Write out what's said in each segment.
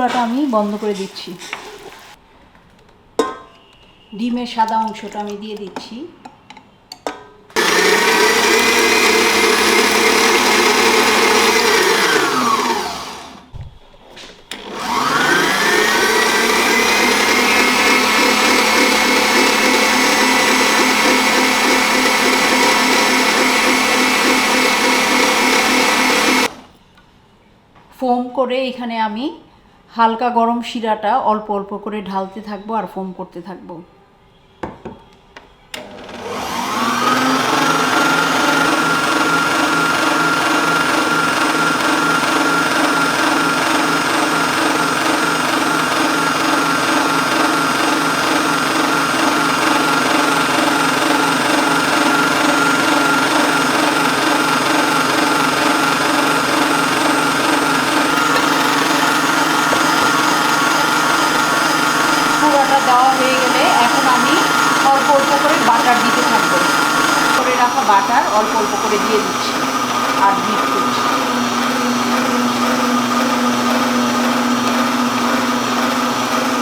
চুলাটা আমি বন্ধ করে দিচ্ছি। ডিমের সাদা অংশটা আমি দিয়ে দিচ্ছি। ফোম করে এখানে আমি হালকা গরম শিরাটা অল্প অল্প করে ঢালতে থাকব আর ফোম করতে থাকব পুরোটা দেওয়া হয়ে গেলে এখন আমি অল্প অল্প করে বাটার দিতে থাকব। করে রাখা বাটার অল্প অল্প করে দিয়ে দিচ্ছি আর বিট করছি।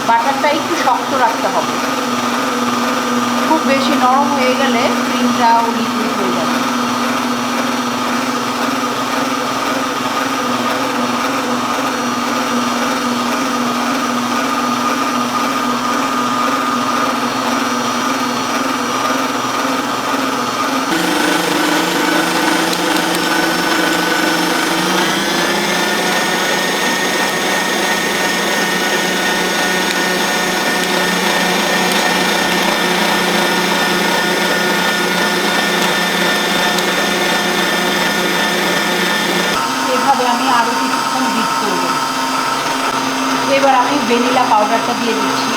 বাটারটা একটু শক্ত রাখতে হবে। খুব বেশি নরম হয়ে গেলে ক্রিমটাও লিকুইড হয়ে যাবে এভাবে আমি আরও কিছুক্ষণ বিট করব। এবার আমি ভ্যানিলা পাউডারটা দিয়ে দিচ্ছি।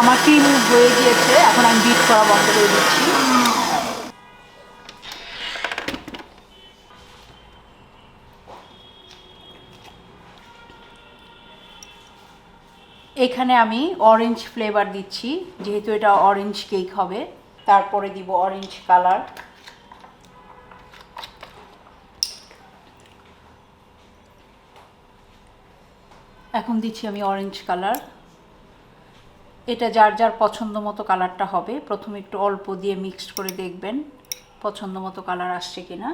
আমার ক্রিম হয়ে গিয়েছে, এখন আমি বিট করা বন্ধ করে দিচ্ছি। এখানে আমি অরেঞ্জ ফ্লেভার দিচ্ছি, যেহেতু এটা অরেঞ্জ কেক হবে। তারপরে দিব অরেঞ্জ কালার এখন দিচ্ছি আমি অরেঞ্জ কালার এটা যার যার পছন্দ মতো কালারটা হবে। প্রথমে একটু অল্প দিয়ে মিক্সড করে দেখবেন পছন্দ মতো কালার আসছে কিনা।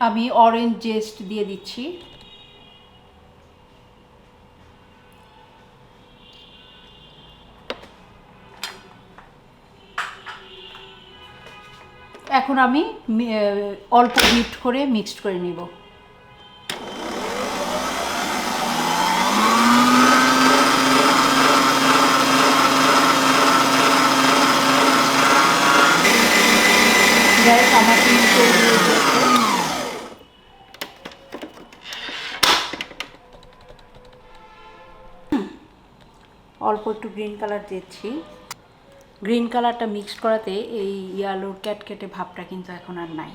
আমি অরেঞ্জ জেস্ট দিয়ে দিচ্ছি। এখন আমি অল্প হিট করে মিক্সড করে নিব। আমার cream অল্প একটু গ্রিন কালার দিচ্ছি। গ্রিন কালারটা মিক্স করাতে এই ইয়ালোর ক্যাটকেটে ভাবটা কিন্তু এখন আর নাই।